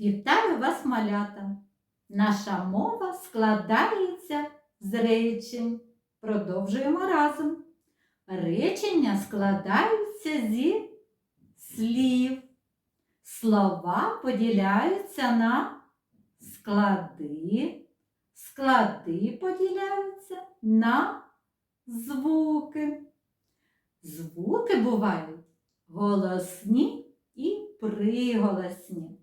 Вітаю вас, малята! Наша мова складається з речень. Продовжуємо разом. Речення складаються зі слів. Слова поділяються на склади. Склади поділяються на звуки. Звуки бувають голосні і приголосні.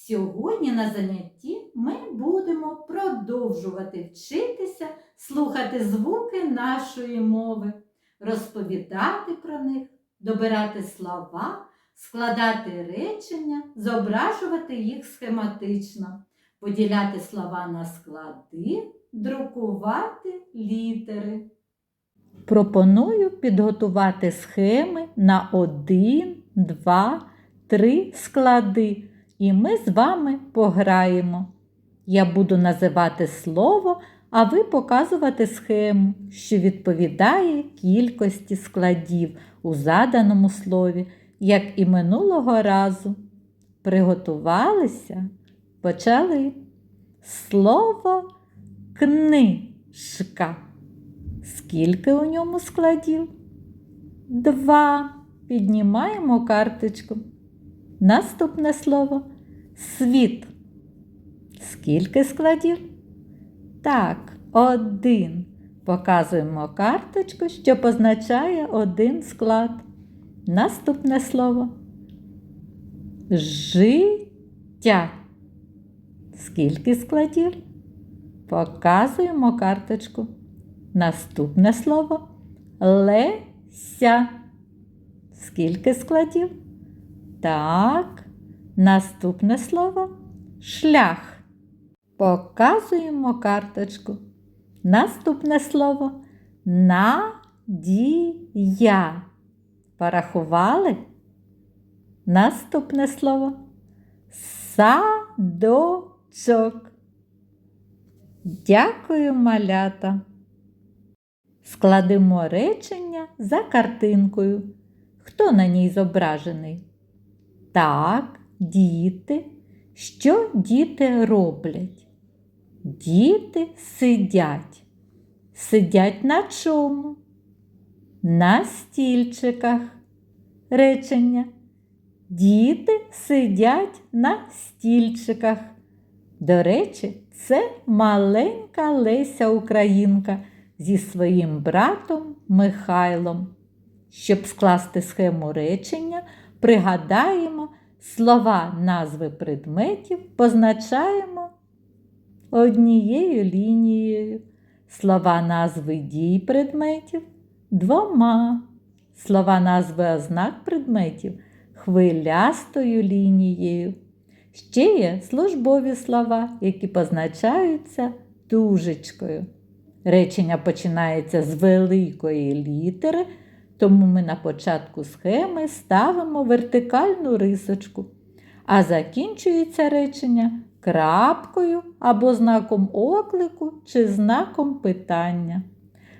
Сьогодні на занятті ми будемо продовжувати вчитися слухати звуки нашої мови, розповідати про них, добирати слова, складати речення, зображувати їх схематично, поділяти слова на склади, друкувати літери. Пропоную підготувати схеми на один, два, три склади, і ми з вами пограємо. Я буду називати слово, а ви показувати схему, що відповідає кількості складів у заданому слові, як і минулого разу. Приготувалися? Почали. Слово книжка. Скільки у ньому складів? Два. Піднімаємо карточку. Наступне слово світ. Скільки складів? Так, один. Показуємо карточку, що позначає один склад. Наступне слово життя. Скільки складів? Показуємо карточку. Наступне слово Леся. Скільки складів? Так. Наступне слово шлях. Показуємо карточку. Наступне слово надія. Порахували? Наступне слово садочок. Дякую, малята. Складемо речення за картинкою. Хто на ній зображений? Так, діти. Що діти роблять? Діти сидять. Сидять на чому? На стільчиках. Речення. Діти сидять на стільчиках. До речі, це маленька Леся Українка зі своїм братом Михайлом. Щоб скласти схему речення, пригадаємо слова назви предметів, позначаємо однією лінією, слова назви дій предметів двома, слова назви ознак предметів хвилястою лінією. Ще є службові слова, які позначаються дужечкою. Речення починається з великої літери, тому ми на початку схеми ставимо вертикальну рисочку, а закінчується речення крапкою або знаком оклику чи знаком питання.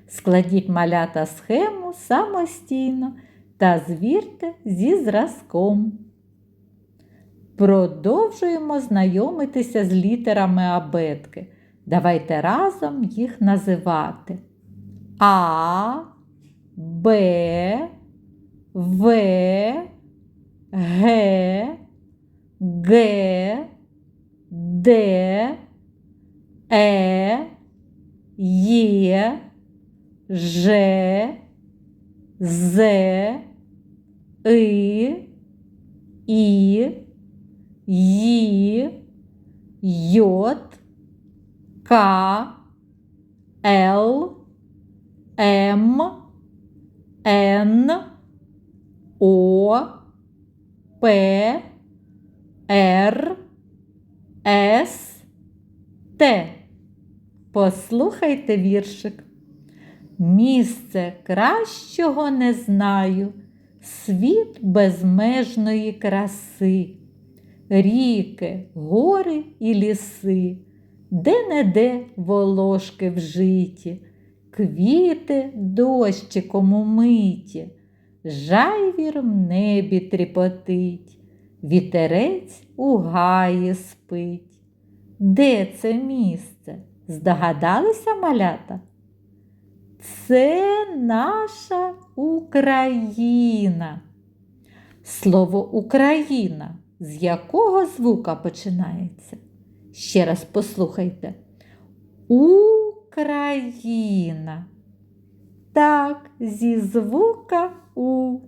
Складіть малята схему самостійно та звірте зі зразком. Продовжуємо знайомитися з літерами абетки. Давайте разом їх називати. А, Б, В, Г, Г, Д, Е, Є, Ж, З, И, І, Ї, Йот, К, Л, М, Н, О, П, Р, С, Т. Послухайте віршик. Місце кращого не знаю, світ безмежної краси, ріки, гори і ліси, де-не-де волошки вжиті, квіти дощиком умиті, жайвір в небі тріпотить, Вітерець у гаї спить. Де це місце? Здогадалися малята? Це наша Україна. Слово Україна з якого звука починається? Ще раз послухайте. Україна. Так, зі звука У.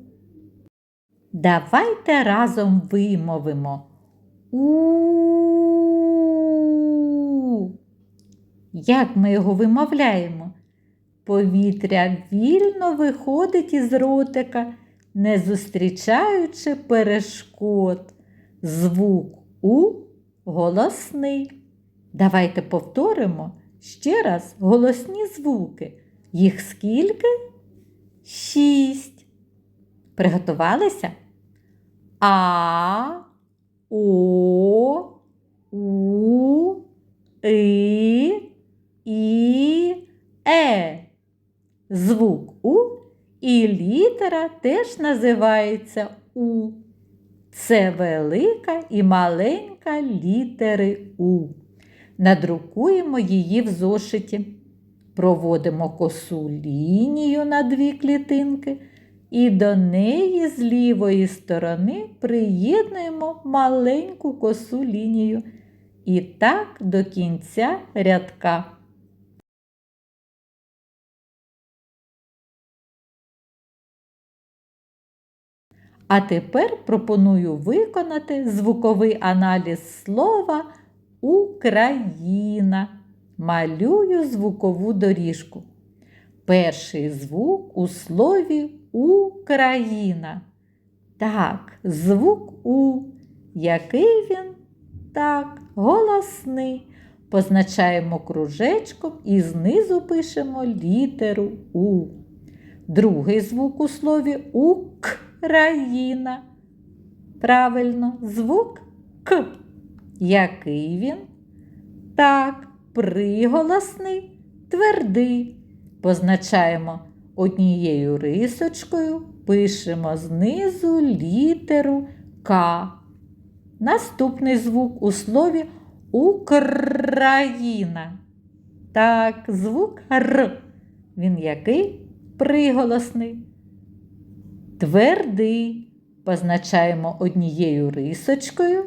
Давайте разом вимовимо. У. Як ми його вимовляємо? Повітря вільно виходить із ротика, не зустрічаючи перешкод. Звук У голосний. Давайте повторимо ще раз голосні звуки. Їх скільки? Шість. Приготувалися? А, О, У, И, І, Е. Звук У і літера теж називається У. Це велика і маленька літери У. Надрукуємо її в зошиті. Проводимо косу лінію на дві клітинки і до неї з лівої сторони приєднуємо маленьку косу лінію. І так до кінця рядка. А тепер пропоную виконати звуковий аналіз слова Україна. Малюю звукову доріжку. Перший звук у слові Україна. Так, звук У. Який він? Так, голосний. Позначаємо кружечком і знизу пишемо літеру У. Другий звук у слові Україна. Правильно, звук К. Який він? Так, приголосний, твердий. Позначаємо однією рисочкою, пишемо знизу літеру К. Наступний звук у слові Україна. Так, звук Р. Він який? Приголосний. Твердий. Позначаємо однією рисочкою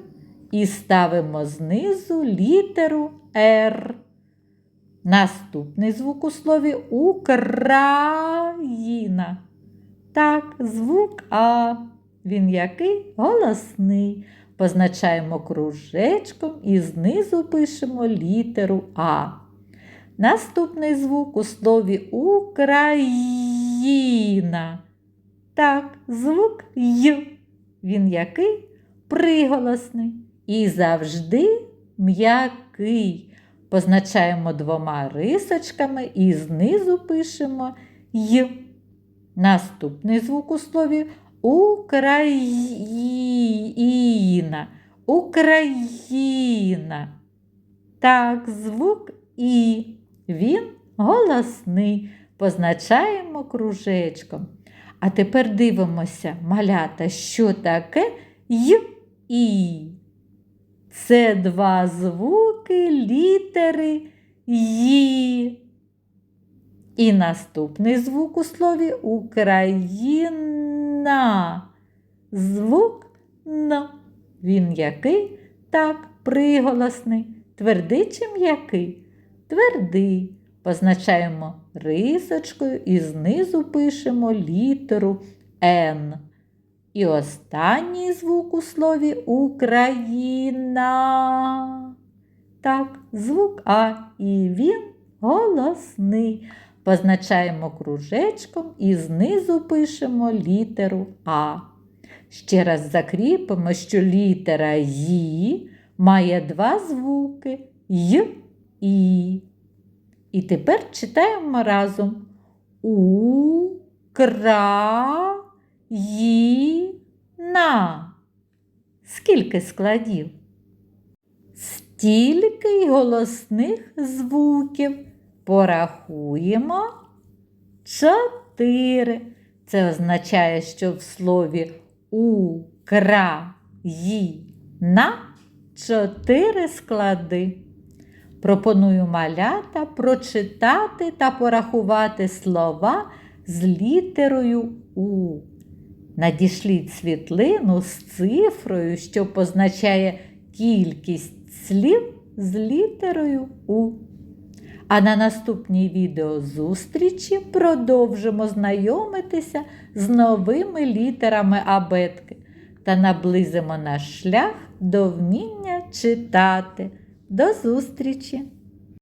і ставимо знизу літеру Р. Наступний звук у слові Україна. Так, звук А. Він який? Голосний. Позначаємо кружечком і знизу пишемо літеру А. Наступний звук у слові Україна. Так, звук Й. Він який? Приголосний. І завжди м'який. Позначаємо двома рисочками і знизу пишемо Й. Наступний звук у слові Україна. Україна. Так, звук І. Він голосний. Позначаємо кружечком. А тепер дивимося, малята, що таке й і. Це два звуки літери Ї. І наступний звук у слові Україна. Звук Н. Він який? Так, приголосний. Твердий чи м'який? Твердий. Позначаємо рисочкою і знизу пишемо літеру Н. І останній звук у слові Україна. Так, звук А. І він голосний. Позначаємо кружечком і знизу пишемо літеру А. Ще раз закріпимо, що літера Ї має два звуки Й І. І тепер читаємо разом Україна. Скільки складів? Стільки й голосних звуків. Порахуємо чотири. Це означає, що в слові Україна ї, на чотири склади. Пропоную малята прочитати та порахувати слова з літерою У. Надішліть світлину з цифрою, що позначає кількість слів з літерою У. А на наступній відеозустрічі продовжимо знайомитися з новими літерами абетки та наблизимо наш шлях до вміння читати. До зустрічі!